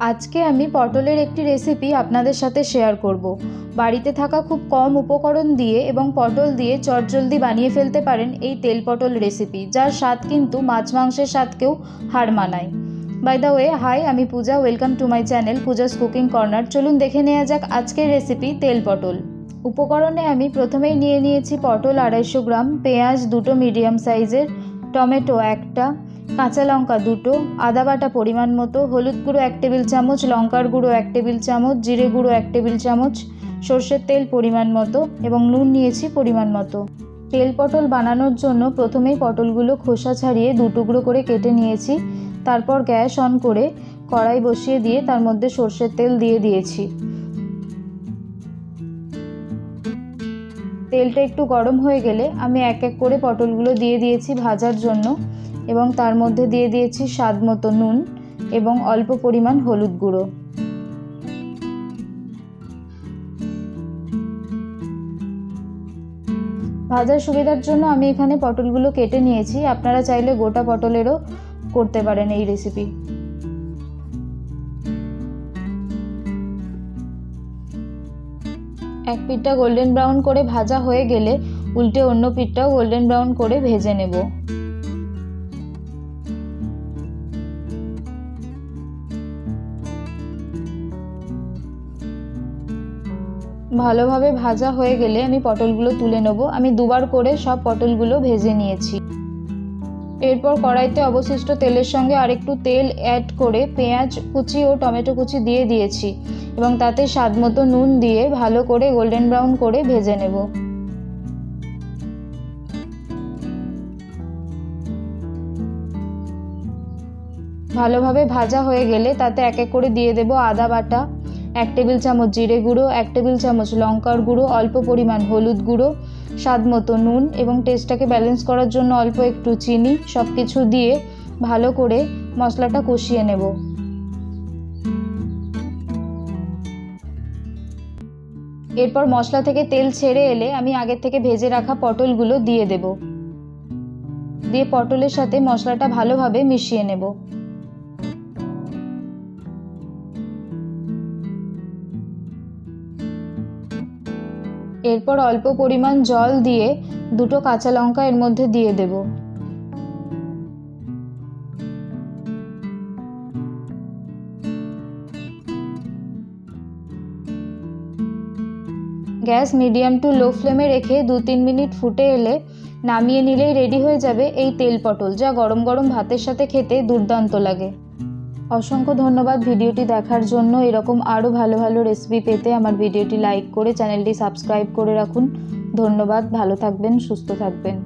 আজকে আমি পটলের একটি রেসিপি আপনাদের সাথে শেয়ার করব। বাড়িতে থাকা খুব কম উপকরণ দিয়ে এবং পটল দিয়ে চটজলদি বানিয়ে ফেলতে পারেন এই তেল পটল রেসিপি যার স্বাদ কিন্তু মাছ মাংসের স্বাদকেও হার মানায়। বাই দ্য ওয়ে হাই আমি Puja welcome to my channel Puja's cooking corner চলুন দেখে নেওয়া যাক আজকের রেসিপি তেল পটল। উপকরণে আমি প্রথমেই নিয়ে নিয়েছি পটল আড়াইশো গ্রাম, পেঁয়াজ দুটো মিডিয়াম সাইজের টমেটো একটা কাঁচা লঙ্কা দুটো, আদা বাটা পরিমাণ মতো, হলুদ গুঁড়ো এক টেবিল চামচ, লঙ্কার গুঁড়ো এক টেবিল চামচ, জিরে গুঁড়ো এক টেবিল চামচ, সর্ষের তেল পরিমাণ মতো এবং নুন নিয়েছি পরিমাণ মতো। তেল পটল বানানোর জন্য প্রথমেই পটলগুলো খোসা ছাড়িয়ে দু টুকরো করে কেটে নিয়েছি। তারপর গ্যাস অন করে কড়াই বসিয়ে দিয়ে তার মধ্যে সর্ষের তেল দিয়ে দিয়েছি। তেলটা একটু গরম হয়ে গেলে আমি এক এক করে পটলগুলো দিয়ে দিয়েছি ভাজার জন্য এবং তার মধ্যে দিয়ে দিয়েছি স্বাদ মতো নুন এবং অল্প পরিমাণ হলুদ গুঁড়ো। ভাজার সুবিধার জন্য আমি এখানে পটলগুলো কেটে নিয়েছি। আপনারা চাইলে গোটা পটলেরও করতে পারেন এই রেসিপি এক পিঠটা গোল্ডেন ব্রাউন করে ভাজা হয়ে গেলে উল্টে অন্য পিঠটাও গোল্ডেন ব্রাউন করে ভেজে নেব। ভালোভাবে ভাজা হয়ে গেলে আমি পটলগুলো তুলে নেব। আমি দুবার করে সব পটলগুলো ভেজে নিয়েছি। এরপর কড়াইতে অবশিষ্ট তেলের সঙ্গে আরেকটু তেল অ্যাড করে পেঁয়াজ কুচি ও টমেটো কুচি দিয়ে দিয়েছি এবং তাতে স্বাদ মতো নুন দিয়ে ভালো করে গোল্ডেন ব্রাউন করে ভেজে নেব। ভালোভাবে ভাজা হয়ে গেলে তাতে এক এক করে দিয়ে দেব আদা বাটা। এক টেবিল চামচ জিরে গুঁড়ো, এক টেবিল চামচ লঙ্কার গুঁড়ো, অল্প পরিমাণ হলুদ গুঁড়ো, স্বাদ মতো নুন এবং টেস্টটাকে ব্যালেন্স করার জন্য অল্প একটু চিনি সব কিছু দিয়ে ভালো করে মশলাটা কষিয়ে নেব। এরপর মশলা থেকে তেল ছেড়ে এলে আমি আগের থেকে ভেজে রাখা পটলগুলো দিয়ে দেব। দিয়ে পটলের সাথে মশলাটা ভালোভাবে মিশিয়ে নেব। এরপর অল্প পরিমাণ জল দিয়ে দুটো কাঁচা লঙ্কা এর মধ্যে দিয়ে দেব। গ্যাস মিডিয়াম টু লো ফ্লেমে রেখে দু তিন মিনিট ফুটে এলে নামিয়ে নিলেই রেডি হয়ে যাবে এই তেল পটল, যা গরম গরম ভাতের সাথে খেতে দুর্দান্ত লাগে। অসংখ্য ধন্যবাদ ভিডিওটি দেখার জন্য। এরকম আরও ভালো ভালো রেসিপি পেতে আমার ভিডিওটি লাইক করে চ্যানেলটি সাবস্ক্রাইব করে রাখুন। ধন্যবাদ, ভালো থাকবেন, সুস্থ থাকবেন।